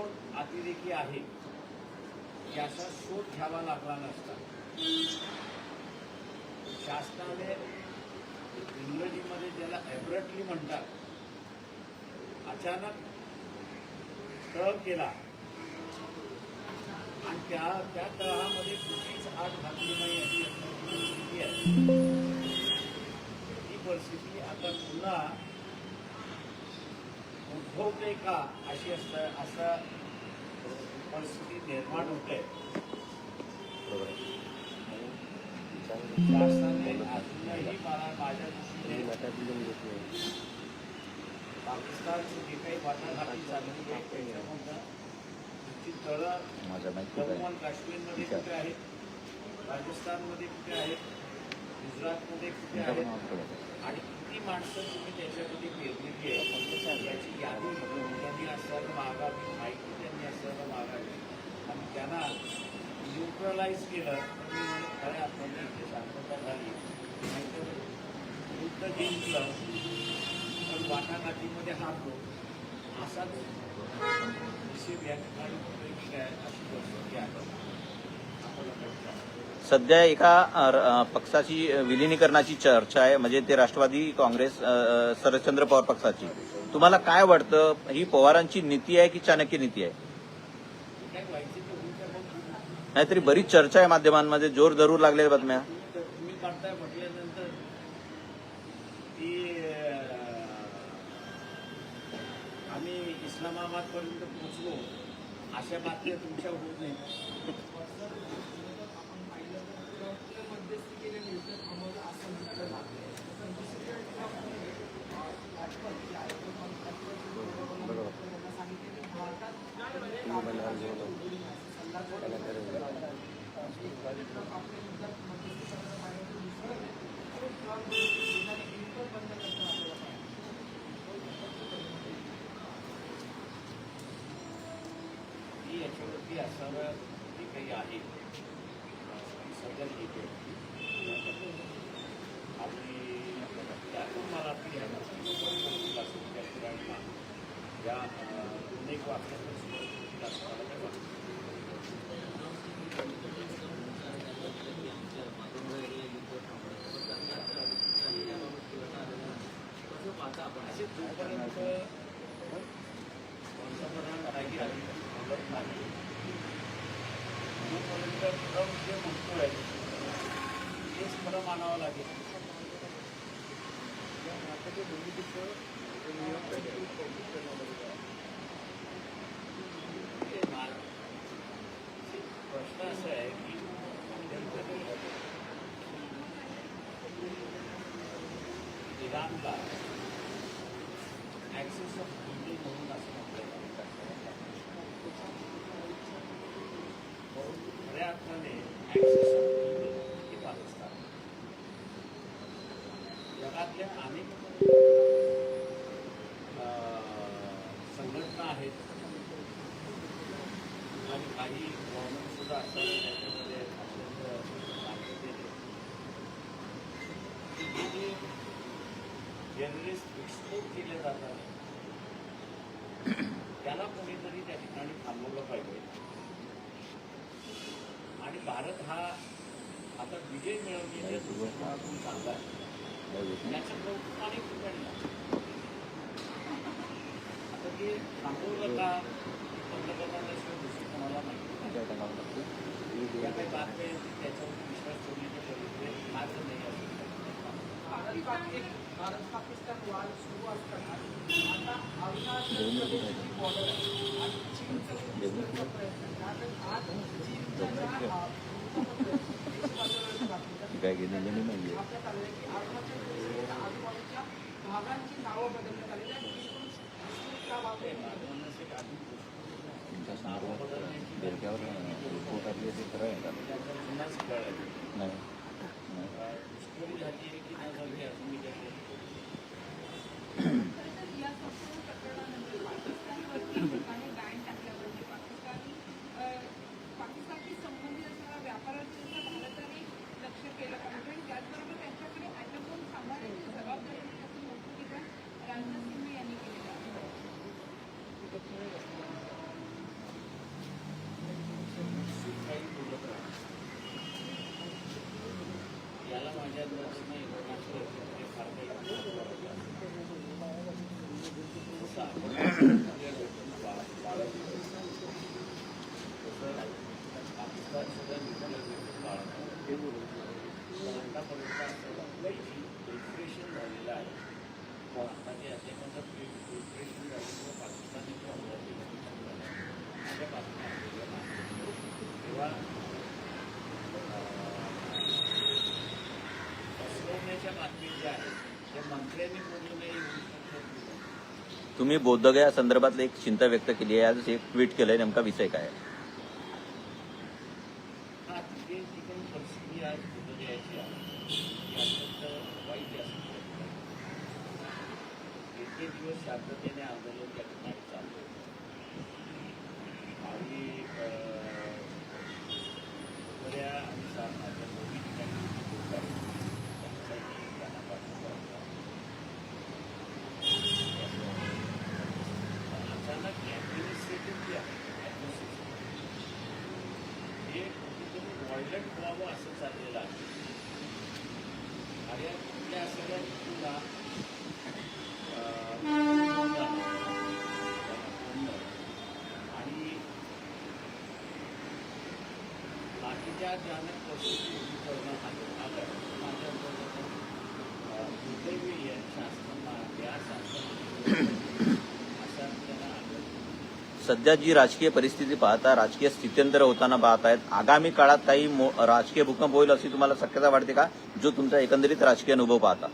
अतिरेकी आहे याचा शोध घ्यावा लागला नसता. शासनाने इंग्रजीमध्ये ज्याला एब्रटली म्हणतात अचानक तळ केला. आणि त्या त्या तळामध्ये कुठलीच आग घातली नाही अशी परिस्थिती आहे. ही परिस्थिती आता पुन्हा उद्भवते का अशी असं असा परिस्थिती निर्माण होते? शासनाने अजूनही मला माझ्या दृष्टीने पाकिस्तानचं जे काही वाटाघाटी आहे त्याच्यामधनं ती तळं माझ्या माहिती जम्मू आणि काश्मीरमध्ये कुठे आहेत? राजस्थानमध्ये कुठे आहेत? गुजरातमध्ये कुठे आहेत? आणि किती माणसं तुम्ही त्याच्यामध्ये पेरलेली आहे याची यादी त्यांनी असं मागावी माहिती त्यांनी असं मागावी. आणि त्यांना न्यूट्रलाइज केलं तर मी म्हणेन, खरं आपण इथे शांतता झाली. नाहीतर युद्ध जिंकलं पण वाटाघाटीमध्ये हारलो असाच विषय या ठिकाणी अशी परिस्थिती आहे. सध्या एका पक्षाची विलिनीकरणाची चर्चा आहे म्हणजे ते राष्ट्रवादी काँग्रेस शरदचंद्र पवार पक्षाची. तुम्हाला काय वाटतं? ही पवारांची नीती आहे की चाणक्य नीती आहे? नाहीतरी बरीच चर्चा आहे माध्यमांमध्ये. जोर जरूर लागले बातम्या. तर तुम्ही काढताय अशा बातम्या तुमच्या होत नाही त्यातून मला ती या गोष्टीला त्या ठिकाणी या अं, अनेक वाक्यात असणारं ते वाटतं. असे जोपर्यंत पंतप्रधान रागी रागी बोलत नाही जोपर्यंत ट्रम्प जे म्हणतोय तेच खरं मानावं लागेल ते मा- प्रश्न असा आहे की इराणला ॲक्सेस ऑफ इमेल म्हणून असं म्हटलं जातं. खऱ्या अर्थाने ॲक्सेस ऑफ इमेल हे पाकिस्तान जगातल्या अनेक अं, संघटना आहेत. आणि काही गव्हर्नमेंट सुद्धा असतात त्याच्यामध्ये हे जे जर्नलिस्ट एक्सपोर्ट केले जातात त्याला कोणीतरी त्या ठिकाणी थांबवलं पाहिजे. आणि भारत हा आता विजय मिळवण्याच्या दृष्टिकोनातून चालला आहे याचं कौतुक अनेक ठिकाणी ते थांबवलं का माहिती काही बातम्या त्याच्यावर विश्वास मार्ग नाही असू. भारत पाकिस्तान वाद सुरू असताना आता अरुणाचल प्रदेशची बॉर्डर आहे आणि चीनचं दुसऱ्याचा प्रयत्न. कारण आज आहे की अरुणाचल प्रदेशाच्या आजूबाजूच्या भागांची नावं बदलण्यात आलेली आहेत तिथून विस्तृत त्या ते बाबतीत मानवानं एक आधुनिक गोष्ट तुमच्यासमोर बेलक्यावर रिपोर्ट आली ते खरं आहे का? नाही. नाही. Thank you. तुम्ही बोधगया संदर्भात एक चिंता व्यक्त केली आहे. आज एक ट्विट केलंय. नेमका विषय काय आहे? हा तिथे जी काही परिस्थिती आज बदलण्याची आहे ती अत्यंत वाईट आहे असं मला वाटतं. इतके दिवस शांततेने आंदोलन त्या ठिकाणी चालू होतं. आणि अं, बऱ्या आणि सामान्य दोन्ही ठिकाणी लोक आहेत. त्यांचाही त्यांना पाठिंबा होता. अचानक ॲडमिनिस्ट्रेटिव्ह जे आहे ॲडमिनिस्ट्रेशन हे कुठेतरी व्हायलंट व्हावं असं चाललेलं आहे आणि या सगळ्या गोष्टीला अं, आणि माझ्या दुर्दैवी शासनाला शासनाला सध्या जी राजकीय परिस्थिती पाहता राजकीय स्थित्यंतर होताना पाहत आहेत. आगामी काळात काही मो- राजकीय भूकंप होईल अशी तुम्हाला शक्यता वाटते का? जो तुमचा एकंदरीत राजकीय अनुभव पाहता.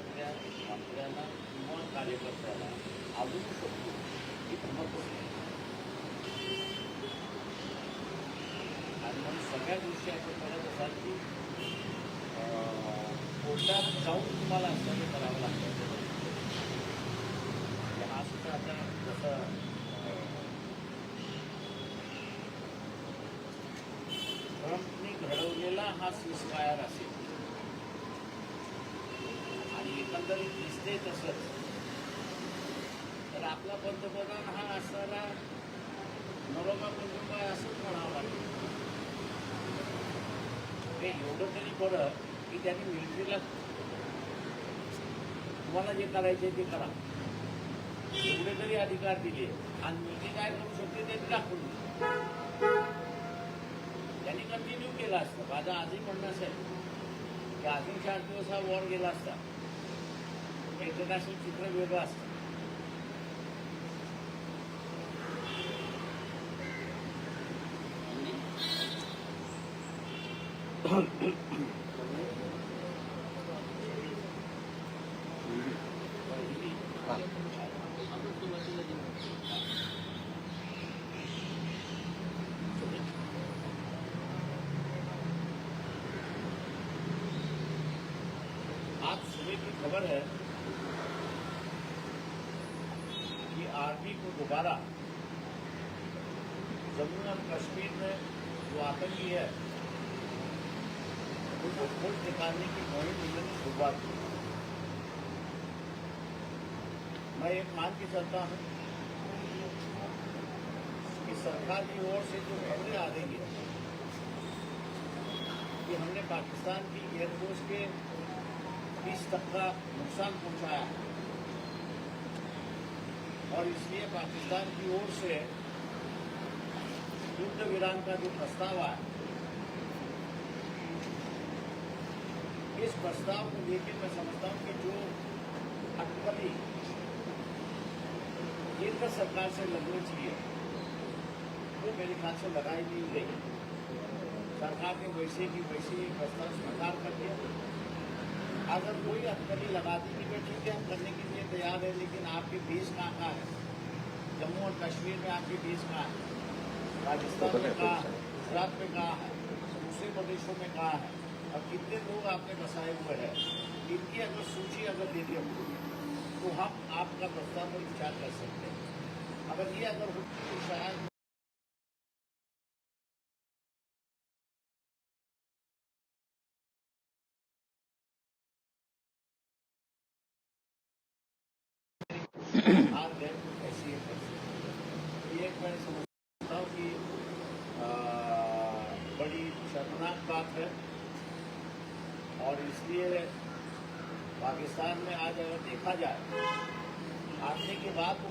पक्षातल्या आपल्याला किंवा कार्यकर्त्याला आवडू शकतो. ही जमतच आणि मग सगळ्या गोष्टी अशा करत असाल की अं, कोर्टात जाऊन तुम्हाला असं करावं लागतं. म्हणजे हा सुद्धा आता जसं अं, ट्रम्पने घडवलेला हा सिसफायर असेल. आणि दिसते तसंच तर आपला पंतप्रधान हा असणारा नरोबा कुटुंबाय असंच म्हणावं लागेल. ते एवढं तरी बरं की त्यांनी मिलिटरीला तुम्हाला जे करायचे ते करा. एवढे तरी अधिकार दिले. आणि मिलिटरी काय करू शकते ते दाखवून त्यांनी कंटिन्यू केलं असतं. माझं आजही म्हणणं असेल की अजून चार दिवस हा वॉर गेला असता. लेखकाशी चित्र वेगळं असतं. आज सुबह की खबर है आर्मी को दोबारा जम्मू और कश्मीर में जो आतंकी है, उनको खोज निकालने की मुहिम इन्होंने शुरुआत की। मैं एक मान के चलता हूँ कि सरकार की ओर से जो खबरें आ रही है, कि हमने पाकिस्तान की एयरफोर्स के बीस तक का नुकसान पहुँचाया है। और इसलिए पाकिस्तान की ओर से युद्ध विराम का जो प्रस्ताव आया, इस प्रस्ताव को लेकर मैं समझता हूँ कि जो अटकली केंद्र सरकार से लगनी चाहिए, वो मेरे ख्याल से लगाई नहीं गई। सरकार ने वैसे की वैसे ही प्रस्ताव स्वीकार कर दिया। अगर कोई अटकली लगा दी कि भाई ठीक है, हम करने के लिए तैयार है लेकिन आपकी बेस कहाँ कहाँ है। जम्मू और कश्मीर में आपकी बेस कहाँ है। राजस्थान में कहाँ है? गुजरात में कहाँ है? दूसरे प्रदेशों में कहाँ है? और कितने लोग आपने बसाए हुए हैं? इनकी अगर सूची अगर दे दी हमको तो हम आपका प्रस्ताव पर विचार कर सकते हैं। अगर ये अगर हो तो शायद शर्मनाक बात है। और इसलिए पाकिस्तान में आज अगर देखा जाए आने के बाद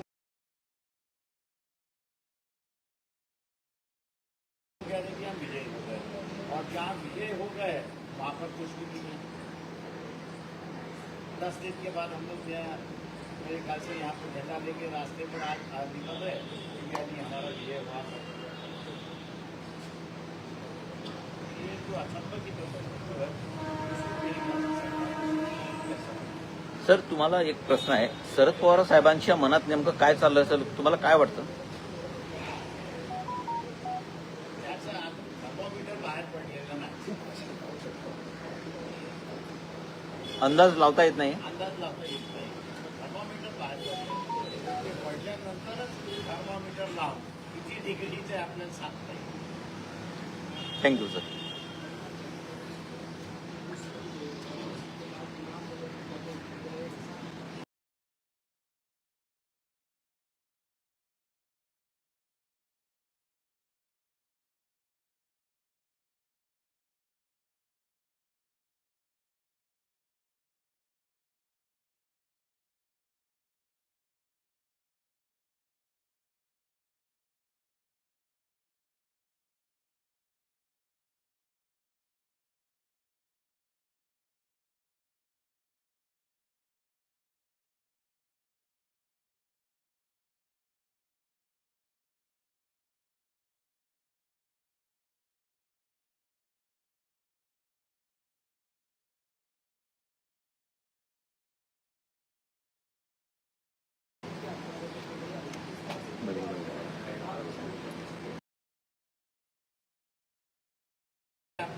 विजयी हो गए और जहाँ विजय हो गए वहाँ पर कुछ भी नहीं है। दस दिन के बाद हम लोग मेरे ख्याल से यहाँ पर झंडा लेके रास्ते पर आज सर तुम्हाला एक प्रश्न आहे. शरद पवार साहेबांच्या मनात नेमकं काय चाललं असेल तुम्हाला काय वाटतं? अंदाज लावता येत नाही. थँक्यू सर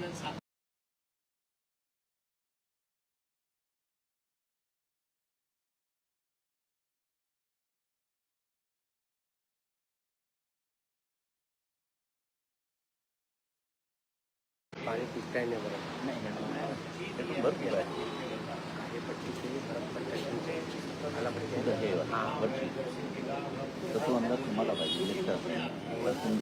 आपल्याला पाणी पिकताय नाही बरं. भरपूर आहे. हे? हे अंदाज तुम्हाला पाहिजे